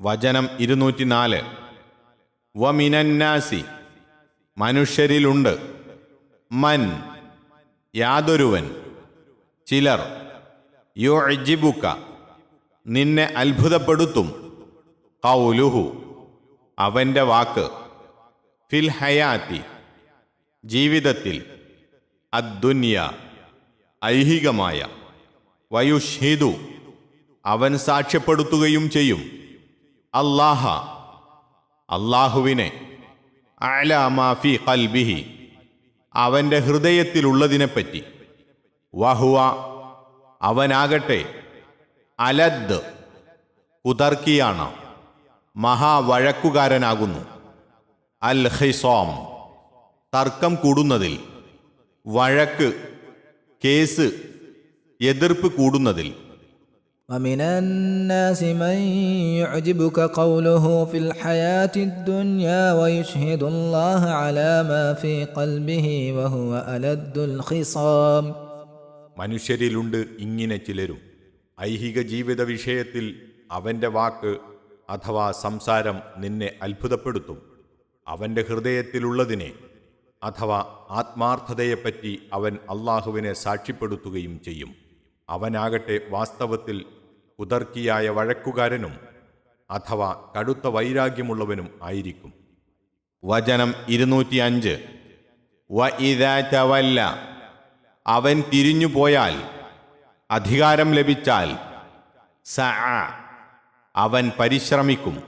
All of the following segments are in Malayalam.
വചനം ഇരുന്നൂറ്റിനാല്. വമിനന്നാസി മനുഷ്യരിലുണ്ട്. മൻ യാതൊരുവൻ. ചിലർ യുഅ്ജിബുക നിന്നെ അത്ഭുതപ്പെടുത്തും. കൗലുഹു അവന്റെ വാക്ക്. ഫിൽ ഹയാത്തി ജീവിതത്തിൽ. അദ്ദുന്യ ഐഹികമായ. വയുഷ്ഹിദു അവൻ സാക്ഷ്യപ്പെടുത്തുകയും ചെയ്യും. അല്ലാഹ അള്ളാഹുവിനെ അലാമാഫി കൽബിഹി അവന്റെ ഹൃദയത്തിലുള്ളതിനെപ്പറ്റി വഹുവ അവനാകട്ടെ അലദ് കുതർക്കിയാണ് മഹാവഴക്കുകാരനാകുന്നു അൽ ഹിസോം തർക്കം കൂടുന്നതിൽ വഴക്ക് കേസ് എതിർപ്പ് കൂടുന്നതിൽ. ومن الناس من يعجبك قوله في الحياة الدنيا ويشهد الله على ما في قلبه وهو ألد الخصام മനുഷ്യരിലുണ്ട് ഇങ്ങനെ ചിലരും ഐഹിക ജീവിത വിഷയത്തിൽ അവൻ്റെ വാക്ക് അഥവാ സംസാരം നിന്നെ അത്ഭുതപ്പെടുത്തും അവൻ്റെ ഹൃദയത്തിലുള്ളതിനെ അഥവാ ആത്മാർത്ഥതയെപ്പറ്റി അവൻ അള്ളാഹുവിനെ സാക്ഷ്യപ്പെടുത്തുകയും ചെയ്യും അവനാകട്ടെ വാസ്തവത്തിൽ കുതർക്കിയായ വഴക്കുകാരനും അഥവാ കടുത്ത വൈരാഗ്യമുള്ളവനും ആയിരിക്കും. വചനം ഇരുന്നൂറ്റി അഞ്ച് വ ഇതാറ്റവല്ല അവൻ തിരിഞ്ഞു പോയാൽ അധികാരം ലഭിച്ചാൽ സ അവൻ പരിശ്രമിക്കും.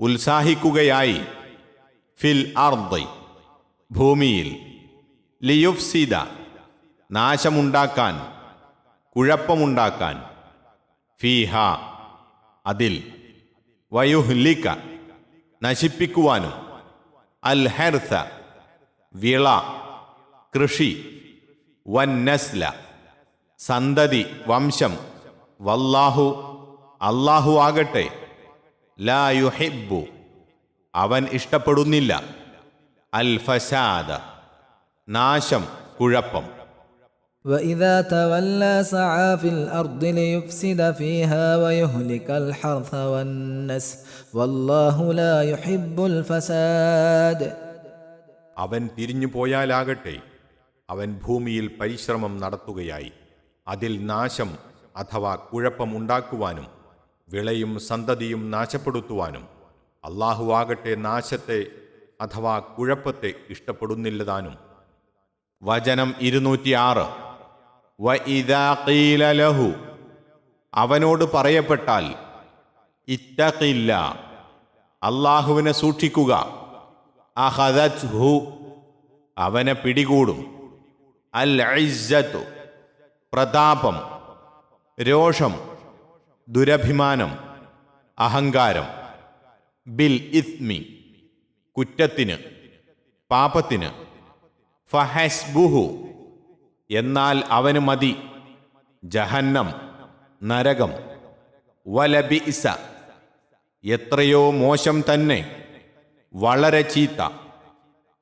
ഉത്സാഹിക്കുകയായി. ഫിൽ അർദ്. ഭൂമിയിൽ. ലിയുഫ്സിദ. നാശമുണ്ടാക്കാൻ. കുഴപ്പമുണ്ടാക്കാൻ. ഫീഹ അതിൽ വയുഹ്ലിക്ക നശിപ്പിക്കുവാനും അൽ ഹെർസ വിള കൃഷി വന്നസ്ല സന്തതി വംശം വല്ലാഹു അല്ലാഹു ആകട്ടെ ലാ യുഹിബ്ബു അവൻ ഇഷ്ടപ്പെടുന്നില്ല അൽ ഫസാദ നാശം കുഴപ്പം. وإذا تولى سعى في الأرض ليفسد فيها ويهلك الحرث والنسل والله لا يحب الفساد അവൻ തിരിഞ്ഞു പോയാലാകട്ടെ അവൻ ഭൂമിയിൽ പരിശ്രമം നടത്തുകയായി അതിൽ നാശം അഥവാ കുഴപ്പം ഉണ്ടാക്കുവാനും വിളയും സന്തതിയും നാശപ്പെടുത്തുവാനും അള്ളാഹു ആകട്ടെ നാശത്തെ അഥവാ കുഴപ്പത്തെ ഇഷ്ടപ്പെടുന്നില്ലതാനും വചനം ഇരുന്നൂറ്റിയാറ് വ ഇതാ ഖീല ലഹു. അവനോട് പറയപ്പെട്ടാൽ ഇത്തഖില്ല അള്ളാഹുവിനെ സൂക്ഷിക്കുക. അഹദത്ഹു അവനെ പിടികൂടും. അൽ ഇസ്സത്തു പ്രതാപം രോഷം ദുരഭിമാനം അഹങ്കാരം. ബിൽ ഇസ്മി കുറ്റത്തിന് പാപത്തിന്. ഫഹസ്ബുഹു എന്നാൽ അവന് മതി ജഹന്നം നരകം വലബിഇസ എത്രയോ മോശം തന്നെ വളരെ ചീത്ത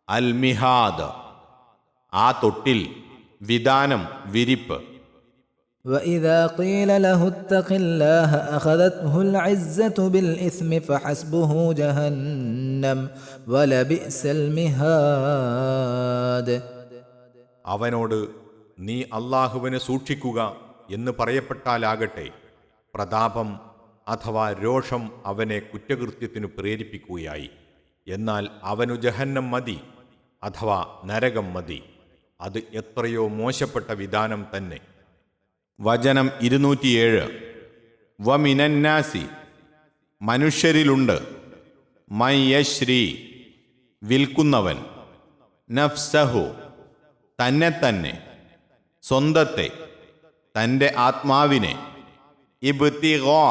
അൽമിഹാദ് ആ തൊട്ടിൽ വിധാനം വിരിപ്പ് وإذا قيل له اتق الله أخذته العزة بالإثم فحسبه جهنم ولبئس المهاد അവനോട് നീ അള്ളാഹുവിനെ സൂക്ഷിക്കുക എന്ന് പറയപ്പെട്ടാലാകട്ടെ പ്രതാപം അഥവാ രോഷം അവനെ കുറ്റകൃത്യത്തിനു പ്രേരിപ്പിക്കുകയായി. എന്നാൽ അവനു ജഹന്നം മതി അഥവാ നരകം മതി. അത് എത്രയോ മോശപ്പെട്ട വിധാനം തന്നെ. വചനം ഇരുന്നൂറ്റിയേഴ് വമിനന്നാസി മനുഷ്യരിലുണ്ട്. മയ്യശ്രീ വിൽക്കുന്നവൻ. നഫ്സഹു തന്നെ തന്നെ സ്വന്തത്തെ തന്റെ ആത്മാവിനെ ഇബ്തിഗോ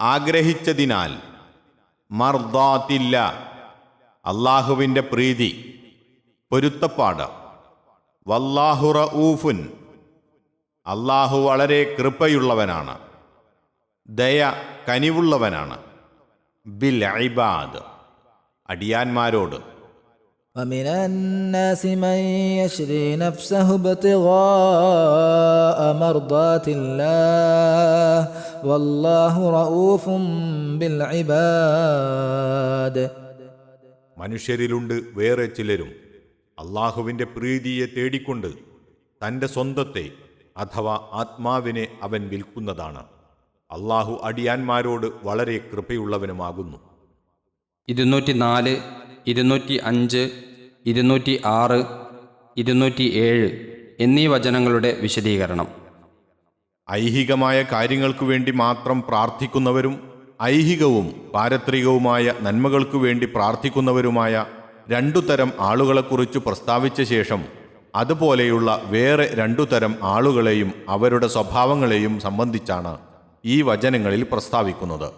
ആഗ്രഹിച്ചതിനാൽ മർദാത്തില്ല. അള്ളാഹുവിന്റെ പ്രീതി പൊരുത്തപ്പാട്. വല്ലാഹുറ ഊഫുൻ അള്ളാഹു വളരെ കൃപയുള്ളവനാണ്. ദയ കനിവുള്ളവനാണ്. ബിൽ ഐബാദ് അടിയാന്മാരോട്. ومن الناس من يشري نفسه ابتغاء مرضات الله والله رؤوف بالعباد മനുഷ്യരിലുണ്ട് വേറെ ചിലരും അള്ളാഹുവിൻ്റെ പ്രീതിയെ തേടിക്കൊണ്ട് തൻ്റെ സ്വന്തത്തെ അഥവാ ആത്മാവിനെ അവൻ വിൽക്കുന്നതാണ് അള്ളാഹു അടിയാന്മാരോട് വളരെ കൃപയുള്ളവനുമാകുന്നു ഇരുന്നൂറ്റി നാല് ഇരുന്നൂറ്റി അഞ്ച് ഇരുന്നൂറ്റി ആറ് ഇരുന്നൂറ്റി ഏഴ് എന്നീ വചനങ്ങളുടെ വിശദീകരണം. ഐഹികമായ കാര്യങ്ങൾക്കു വേണ്ടി മാത്രം പ്രാർത്ഥിക്കുന്നവരും ഐഹികവും പാരത്രികവുമായ നന്മകൾക്കു വേണ്ടി പ്രാർത്ഥിക്കുന്നവരുമായ രണ്ടു തരം ആളുകളെക്കുറിച്ച് പ്രസ്താവിച്ച ശേഷം അതുപോലെയുള്ള വേറെ രണ്ടു തരം ആളുകളെയും അവരുടെ സ്വഭാവങ്ങളെയും സംബന്ധിച്ചാണ് ഈ വചനങ്ങളിൽ പ്രസ്താവിക്കുന്നത്.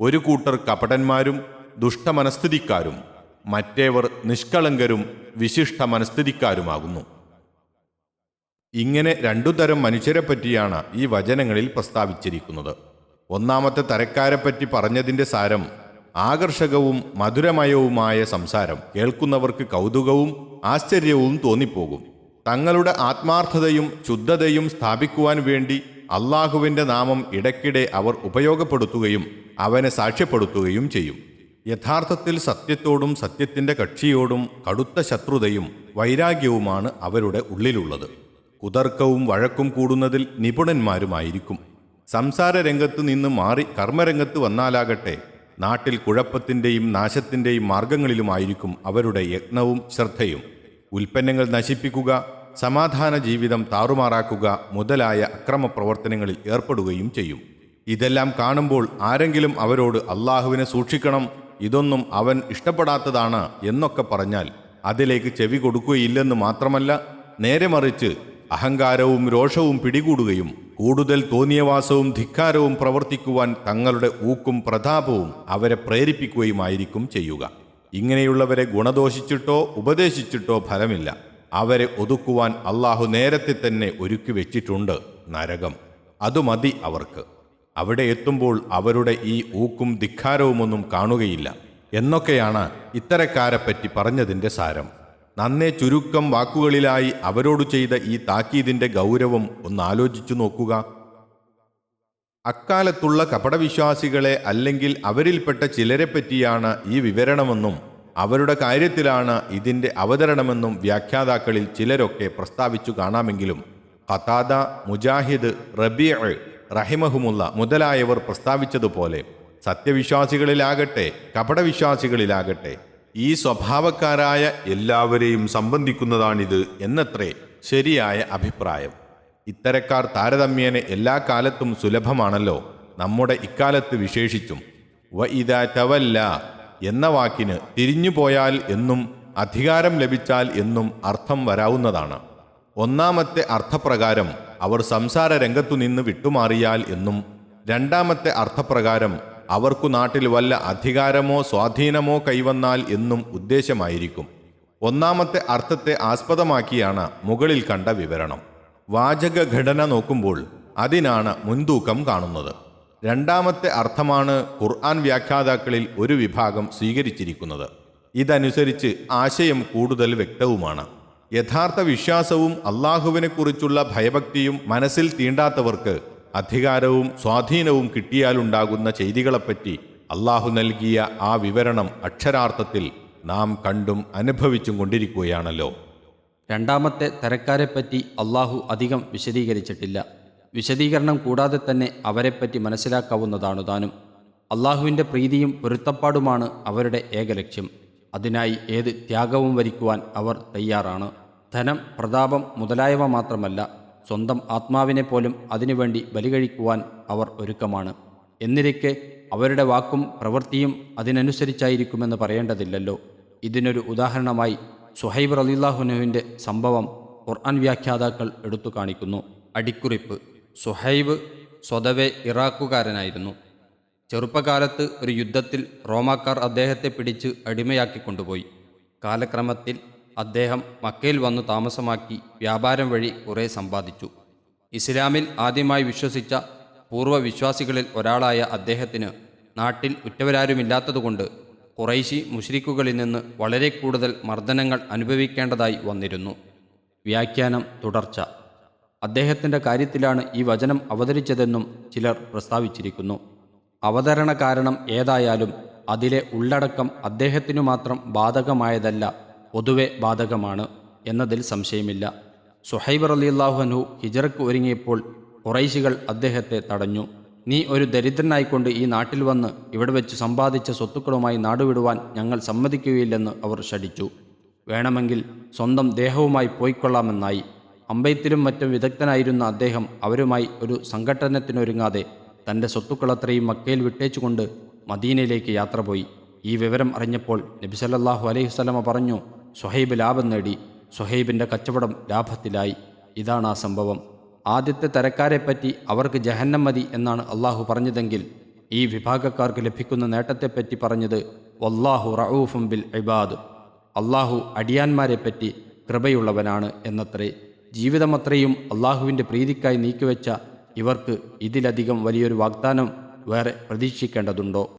ഒരു കൂട്ടർ കപടന്മാരും ദുഷ്ടമനസ്ഥിതിക്കാരും മറ്റേവർ നിഷ്കളങ്കരും വിശിഷ്ട മനസ്ഥിതിക്കാരുമാകുന്നു. ഇങ്ങനെ രണ്ടു തരം മനുഷ്യരെ പറ്റിയാണ് ഈ വചനങ്ങളിൽ പ്രസ്താവിച്ചിരിക്കുന്നത്. ഒന്നാമത്തെ തരക്കാരെപ്പറ്റി പറഞ്ഞതിന്റെ സാരം ആകർഷകവും മധുരമയവുമായ സംസാരം. കേൾക്കുന്നവർക്ക് കൗതുകവും ആശ്ചര്യവും തോന്നിപ്പോകും. തങ്ങളുടെ ആത്മാർത്ഥതയും ശുദ്ധതയും സ്ഥാപിക്കുവാൻ വേണ്ടി അള്ളാഹുവിന്റെ നാമം ഇടയ്ക്കിടെ അവർ ഉപയോഗപ്പെടുത്തുകയും അവനെ സാക്ഷ്യപ്പെടുത്തുകയും ചെയ്യും. യഥാർത്ഥത്തിൽ സത്യത്തോടും സത്യത്തിന്റെ കക്ഷിയോടും കടുത്ത ശത്രുതയും വൈരാഗ്യവുമാണ് അവരുടെ ഉള്ളിലുള്ളത്. കുതർക്കവും വഴക്കും കൂടുന്നതിൽ നിപുണന്മാരുമായിരിക്കും. സംസാര രംഗത്ത് നിന്ന് മാറി കർമ്മരംഗത്ത് വന്നാലാകട്ടെ നാട്ടിൽ കുഴപ്പത്തിന്റെയും നാശത്തിന്റെയും മാർഗങ്ങളിലുമായിരിക്കും അവരുടെ യത്നവും ശ്രദ്ധയും. ഉൽപ്പന്നങ്ങൾ നശിപ്പിക്കുക സമാധാന ജീവിതം താറുമാറാക്കുക മുതലായ അക്രമ പ്രവർത്തനങ്ങളിൽ ഏർപ്പെടുകയും ചെയ്യും. ഇതെല്ലാം കാണുമ്പോൾ ആരെങ്കിലും അവരോട് അള്ളാഹുവിനെ സൂക്ഷിക്കണം ഇതൊന്നും അവൻ ഇഷ്ടപ്പെടാത്തതാണ് എന്നൊക്കെ പറഞ്ഞാൽ അതിലേക്ക് ചെവി കൊടുക്കുകയില്ലെന്ന് മാത്രമല്ല നേരെ മറിച്ച് അഹങ്കാരവും രോഷവും പിടികൂടുകയും കൂടുതൽ തോന്നിയവാസവും ധിക്കാരവും പ്രവർത്തിക്കുവാൻ തങ്ങളുടെ ഊക്കും പ്രതാപവും അവരെ പ്രേരിപ്പിക്കുകയുമായിരിക്കും ചെയ്യുക. ഇങ്ങനെയുള്ളവരെ ഗുണദോഷിച്ചിട്ടോ ഉപദേശിച്ചിട്ടോ ഫലമില്ല. അവരെ ഒതുക്കുവാൻ അള്ളാഹു നേരത്തെ തന്നെ ഒരുക്കി വെച്ചിട്ടുണ്ട് നരകം. അതു മതി അവർക്ക്. അവിടെ എത്തുമ്പോൾ അവരുടെ ഈ ഊക്കും ധിക്കാരവുമൊന്നും കാണുകയില്ല. എന്നൊക്കെയാണ് ഇത്തരക്കാരെപ്പറ്റി പറഞ്ഞതിന്റെ സാരം. നന്നേ ചുരുക്കം വാക്കുകളിലായി അവരോട് ചെയ്ത ഈ താക്കീതിന്റെ ഗൗരവം ഒന്ന് ആലോചിച്ചു നോക്കുക. അക്കാലത്തുള്ള കപടവിശ്വാസികളെ അല്ലെങ്കിൽ അവരിൽപ്പെട്ട ചിലരെ പറ്റിയാണ് ഈ വിവരണമെന്നും അവരുടെ കാര്യത്തിലാണ് ഇതിന്റെ അവതരണമെന്നും വ്യാഖ്യാതാക്കളിൽ ചിലരൊക്കെ പ്രസ്താവിച്ചു കാണാമെങ്കിലും ഖതാദ മുജാഹിദ് റബീഅ് റഹിമഹുമുള്ള മുതലായവർ പ്രസ്താവിച്ചതുപോലെ സത്യവിശ്വാസികളിലാകട്ടെ കപടവിശ്വാസികളിലാകട്ടെ ഈ സ്വഭാവക്കാരായ എല്ലാവരെയും സംബന്ധിക്കുന്നതാണിത് എന്നത്രേ ശരിയായ അഭിപ്രായം. ഇത്തരക്കാർ താരതമ്യേന എല്ലാ കാലത്തും സുലഭമാണല്ലോ നമ്മുടെ ഇക്കാലത്ത് വിശേഷിച്ചും. വ ഇതാ തവല്ല എന്ന വാക്കിന് തിരിഞ്ഞുപോയാൽ എന്നും അധികാരം ലഭിച്ചാൽ എന്നും അർത്ഥം വരാവുന്നതാണ്. ഒന്നാമത്തെ അർത്ഥപ്രകാരം അവർ സംസാര രംഗത്തു നിന്ന് വിട്ടുമാറിയാൽ എന്നും രണ്ടാമത്തെ അർത്ഥപ്രകാരം അവർക്കു നാട്ടിൽ വല്ല അധികാരമോ സ്വാധീനമോ കൈവന്നാൽ എന്നും ഉദ്ദേശമായിരിക്കും. ഒന്നാമത്തെ അർത്ഥത്തെ ആസ്പദമാക്കിയാണ് മുകളിൽ കണ്ട വിവരണം. വാചക ഘടന നോക്കുമ്പോൾ അതിനാണ് മുൻതൂക്കം കാണുന്നത്. രണ്ടാമത്തെ അർത്ഥമാണ് ഖുർആൻ വ്യാഖ്യാതാക്കളിൽ ഒരു വിഭാഗം സ്വീകരിച്ചിരിക്കുന്നത്. ഇതനുസരിച്ച് ആശയം കൂടുതൽ വ്യക്തവുമാണ്. യഥാർത്ഥ വിശ്വാസവും അള്ളാഹുവിനെക്കുറിച്ചുള്ള ഭയഭക്തിയും മനസ്സിൽ തീണ്ടാത്തവർക്ക് അധികാരവും സ്വാധീനവും കിട്ടിയാലുണ്ടാകുന്ന ചെയ്തികളെപ്പറ്റി അള്ളാഹു നൽകിയ ആ വിവരണം അക്ഷരാർത്ഥത്തിൽ നാം കണ്ടും അനുഭവിച്ചും കൊണ്ടിരിക്കുകയാണല്ലോ. രണ്ടാമത്തെ തരക്കാരെപ്പറ്റി അള്ളാഹു അധികം വിശദീകരിച്ചിട്ടില്ല. വിശദീകരണം കൂടാതെ തന്നെ അവരെപ്പറ്റി മനസ്സിലാക്കാവുന്നതാണു താനും. അള്ളാഹുവിന്റെ പ്രീതിയും പൊരുത്തപ്പാടുമാണ് അവരുടെ ഏക ലക്ഷ്യം അതിനായി ഏത് ത്യാഗവും വരിക്കുവാൻ അവർ തയ്യാറാണ്. ധനം പ്രതാപം മുതലായവ മാത്രമല്ല സ്വന്തം ആത്മാവിനെ പോലും അതിനുവേണ്ടി ബലികഴിക്കുവാൻ അവർ ഒരുക്കമാണ്. എന്നിരിക്കെ അവരുടെ വാക്കും പ്രവൃത്തിയും അതിനനുസരിച്ചായിരിക്കുമെന്ന് പറയേണ്ടതില്ലല്ലോ. ഇതിനൊരു ഉദാഹരണമായി സുഹൈബ് റലില്ലാഹുനുവിന്റെ സംഭവം ഖുർആൻ വ്യാഖ്യാതാക്കൾ എടുത്തു കാണിക്കുന്നു. അടിക്കുറിപ്പ്. സുഹൈബ് സ്വതവേ ഇറാഖുകാരനായിരുന്നു. ചെറുപ്പകാലത്ത് ഒരു യുദ്ധത്തിൽ റോമാക്കാർ അദ്ദേഹത്തെ പിടിച്ച് അടിമയാക്കി കൊണ്ടുപോയി കാലക്രമത്തിൽ അദ്ദേഹം മക്കയിൽ വന്നു താമസമാക്കി വ്യാപാരം വഴി കുറേ സമ്പാദിച്ചു. ഇസ്ലാമിൽ ആദ്യമായി വിശ്വസിച്ച പൂർവ വിശ്വാസികളിൽ ഒരാളായ അദ്ദേഹത്തിന് നാട്ടിൽ ഉറ്റവരാരുമില്ലാത്തതുകൊണ്ട് കുറൈശി മുഷ്രിക്കുകളിൽ നിന്ന് വളരെ കൂടുതൽ മർദ്ദനങ്ങൾ അനുഭവിക്കേണ്ടതായി വന്നിരുന്നു. വ്യാഖ്യാനം തുടർച്ച. അദ്ദേഹത്തിന്റെ കാര്യത്തിലാണ് ഈ വചനം അവതരിച്ചതെന്നും ചിലർ പ്രസ്താവിച്ചിരിക്കുന്നു. അവതരണ കാരണം ഏതായാലും അതിലെ ഉള്ളടക്കം അദ്ദേഹത്തിനു മാത്രം ബാധകമായതല്ല പൊതുവെ ബാധകമാണ് എന്നതിൽ സംശയമില്ല. സുഹൈബർ അലിയല്ലാഹുഅൻഹു ഹിജറക്ക് ഒരുങ്ങിയപ്പോൾ കുറൈശികൾ അദ്ദേഹത്തെ തടഞ്ഞു. നീ ഒരു ദരിദ്രനായിക്കൊണ്ട് ഈ നാട്ടിൽ വന്ന് ഇവിടെ വെച്ച് സമ്പാദിച്ച സ്വത്തുക്കളുമായി നാടുവിടുവാൻ ഞങ്ങൾ സമ്മതിക്കുകയില്ലെന്ന് അവർ ഷടിച്ചു വേണമെങ്കിൽ സ്വന്തം ദേഹവുമായി പോയിക്കൊള്ളാമെന്നായി. അമ്പയത്തിലും മറ്റും വിദഗ്ധനായിരുന്ന അദ്ദേഹം അവരുമായി ഒരു സംഘട്ടനത്തിനൊരുങ്ങാതെ തന്റെ സ്വത്തുക്കളത്രയും മക്കയിൽ വിട്ടേച്ചുകൊണ്ട് മദീനയിലേക്ക് യാത്ര പോയി. ഈ വിവരം അറിഞ്ഞപ്പോൾ നബിസല്ലാഹു അലൈഹി വസല്ലമ പറഞ്ഞു സുഹൈബ് ലാഭം നേടി. സുഹൈബിന്റെ കച്ചവടം ലാഭത്തിലായി. ഇതാണ് ആ സംഭവം. ആദ്യത്തെ തരക്കാരെപ്പറ്റി അവർക്ക് ജഹന്നം മതി എന്നാണ് അള്ളാഹു പറഞ്ഞതെങ്കിൽ ഈ വിഭാഗക്കാർക്ക് ലഭിക്കുന്ന നേട്ടത്തെപ്പറ്റി പറഞ്ഞത് വല്ലാഹു റഊഫും ബിൽ ഇബാദ്. അള്ളാഹു അടിയാന്മാരെപ്പറ്റി കൃപയുള്ളവനാണ് എന്നത്രേ. ജീവിതമത്രയും അള്ളാഹുവിന്റെ പ്രീതിക്കായി നീക്കിവെച്ച ഇവർക്ക് ഇതിലധികം വലിയൊരു വാഗ്ദാനം വേറെ പ്രതീക്ഷിക്കേണ്ടതുണ്ടോ?